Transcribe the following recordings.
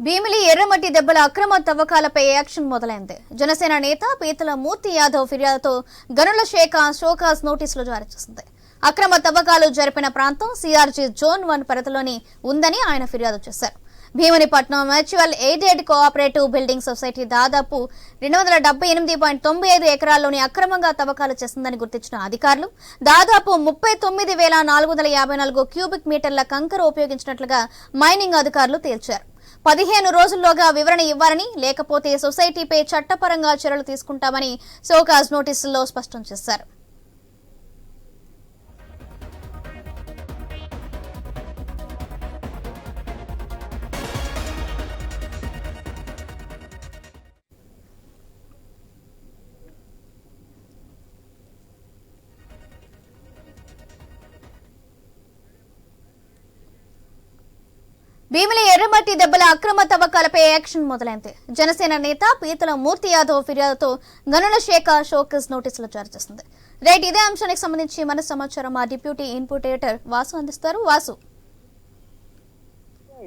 భీమిలి ఎర్రమట్టి దెబ్బల అక్రమ తవ్వకాలపై యాక్షన్ మొదలైంది. జనసేన నేత పీతల మూర్తి యాదవ్ ఫిర్యాదుతో గనుల శాఖ షోకాస్ నోటీసులు జారీ చేసింది. అక్రమ తవ్వకాలు జరిపిన ప్రాంతం సిఆర్జీ జోన్ వన్ పరిధిలోని ఉందని ఆయన ఫిర్యాదు చేశారు. Bheemunipatnam mutual aided cooperative building society దాదాపు రెండు వందల డెబ్బై ఎనిమిది పాయింట్ తొంభై ఐదు ఎకరాల్లోని అక్రమంగా తవ్వకాలు చేసిందని గుర్తించిన అధికారులు దాదాపు ముప్పై తొమ్మిది వేల నాలుగు వందల యాభై నాలుగు క్యూబిక్ మీటర్ల కంకర ఉపయోగించినట్లుగా మైనింగ్ అధికారులు తేల్చారు. పదిహేను రోజుల్లోగా వివరణ ఇవ్వాలని లేకపోతే సొసైటీపై చట్టపరంగా చర్యలు తీసుకుంటామని సోకాజ్ నోటీసుల్లో స్పష్టం చేశారు. భీమిలి ఎర్రమట్టి దెబ్బల అక్రమ తవ్వకాలపై యాక్షన్ మొదలైంది. జనసేన నేత పీతల మూర్తి యాదవ్ ఫిర్యాదుతో గనుల శాఖ షోకేస్ నోటీసులు జారీ చేసింది. రైట్ ఇదే అంశానికి సంబంధించి మన సమాచారం మా డిప్యూటీ ఇన్పుట్ వాసు అందిస్తారు. వాసు.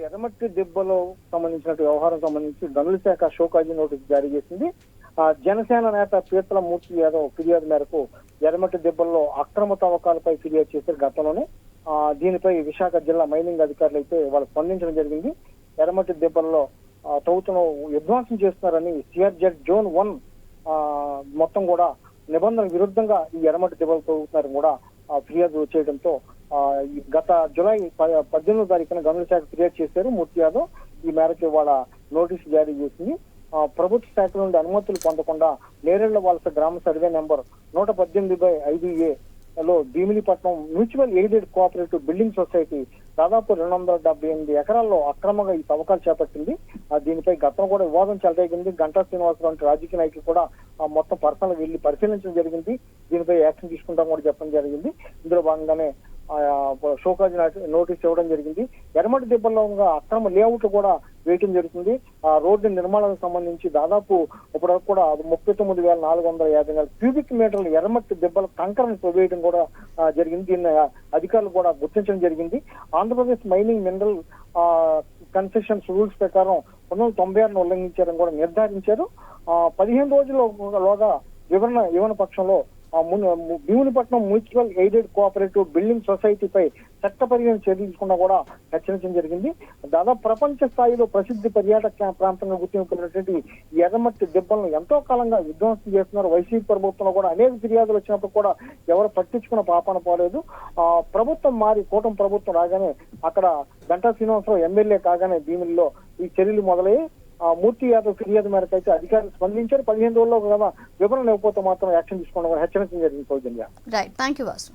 ఎర్రమట్టి దెబ్బలో సంబంధించిన వ్యవహారం సంబంధించి గనుల శాఖ షోకాజీ నోటీస్ జారీ చేసింది. ఆ జనసేన నేత పీతల మూర్తి యాదవ్ ఫిర్యాదు మేరకు ఎర్రమట్టి దెబ్బల్లో అక్రమ తవ్వకాలపై ఫిర్యాదు చేశారు గతంలోనే. దీనిపై విశాఖ జిల్లా మైనింగ్ అధికారులు అయితే వాళ్ళు స్పందించడం జరిగింది. ఎర్రమట్టి దెబ్బల్లో ఆ, విధ్వాసం విధ్వంసం చేస్తున్నారని సిఆర్జెడ్ జోన్ వన్ మొత్తం కూడా నిబంధన విరుద్ధంగా ఈ ఎర్రమట్టి దెబ్బలు తవ్వుతున్నారని కూడా ఫిర్యాదు చేయడంతో గత జులై ప- పద్దెనిమిదో తారీఖున గనుల శాఖ ఫిర్యాదు చేశారు. మూర్తి యాదవ్ ఈ మేరకు ఇవాళ నోటీసు జారీ చేసింది. ఆ, ప్రభుత్వ శాఖ నుండి అనుమతులు పొందకుండా నేరేళ్ళ వలస గ్రామ సర్వే నెంబర్ నూట పద్దెనిమిది బై ఐదు ఏ లో Bheemilipatnam mutual aided cooperative building society దాదాపు రెండు వందల డెబ్బై ఎనిమిది ఎకరాల్లో అక్రమంగా ఈ తవ్వకాలు చేపట్టింది. ఆ, దీనిపై గతం కూడా వివాదం చెలరేగింది. గంటా శ్రీనివాసరావు వంటి రాజకీయ నాయకులు కూడా ఆ మొత్తం పర్సనల్ వెళ్ళి పరిశీలించడం జరిగింది. దీనిపై యాక్షన్ తీసుకుంటాం కూడా చెప్పడం జరిగింది. ఇందులో భాగంగానే షోకాజ్ నోటీస్ ఇవ్వడం జరిగింది. ఎర్రమట్టి దెబ్బల్లో ఉన్న అక్రమ లేఅవుట్ కూడా వేయటం జరుగుతుంది. ఆ రోడ్డు నిర్మాణానికి సంబంధించి దాదాపు ఇప్పటివరకు కూడా ముప్పై తొమ్మిది వేల నాలుగు వందల యాభై నాలుగు క్యూబిక్ మీటర్లు ఎర్రమట్టి దెబ్బల కంకరను వేయడం కూడా జరిగింది. దీన్ని అధికారులు కూడా గుర్తించడం జరిగింది. Andhra Pradesh mining mineral concessions rules ప్రకారం పంతొమ్మిది వందల తొంభై ఆరును ఉల్లంఘించారని కూడా నిర్ధారించారు. ఆ, పదిహేను రోజుల్లోగా వివరణ ఇవ్వని పక్షంలో Bheemunipatnam municipal aided cooperative building సొసైటీపై చట్ట పరిగణ తీసుకున్నా కూడా హెచ్చరించడం జరిగింది. దాదాపు ప్రపంచ స్థాయిలో ప్రసిద్ధి పర్యాటక ప్రాంతంగా గుర్తింపు పొందినటువంటి ఎర్రమట్టి దెబ్బలను ఎంతో కాలంగా విధ్వంసం చేస్తున్నారు. వైసీపీ ప్రభుత్వంలో కూడా అనేక ఫిర్యాదులు వచ్చినప్పుడు కూడా ఎవరు పట్టించుకున్న పాపాన పోలేదు. ఆ ప్రభుత్వం మారి కూటమి ప్రభుత్వం రాగానే అక్కడ గంటా శ్రీనివాసరావు ఎమ్మెల్యే కాగానే భీముల్లో ఈ చర్యలు మొదలయ్యి మూర్తి యాదవ్ ఫిర్యాదు మేరకు అయితే అధికారులు స్పందించారు. పదిహేను రోజుల్లో వివరణ లేకపోతే మాత్రం యాక్షన్ తీసుకోవడం హెచ్చరించడం జరిగింది Soujanya. Right thank you Vasu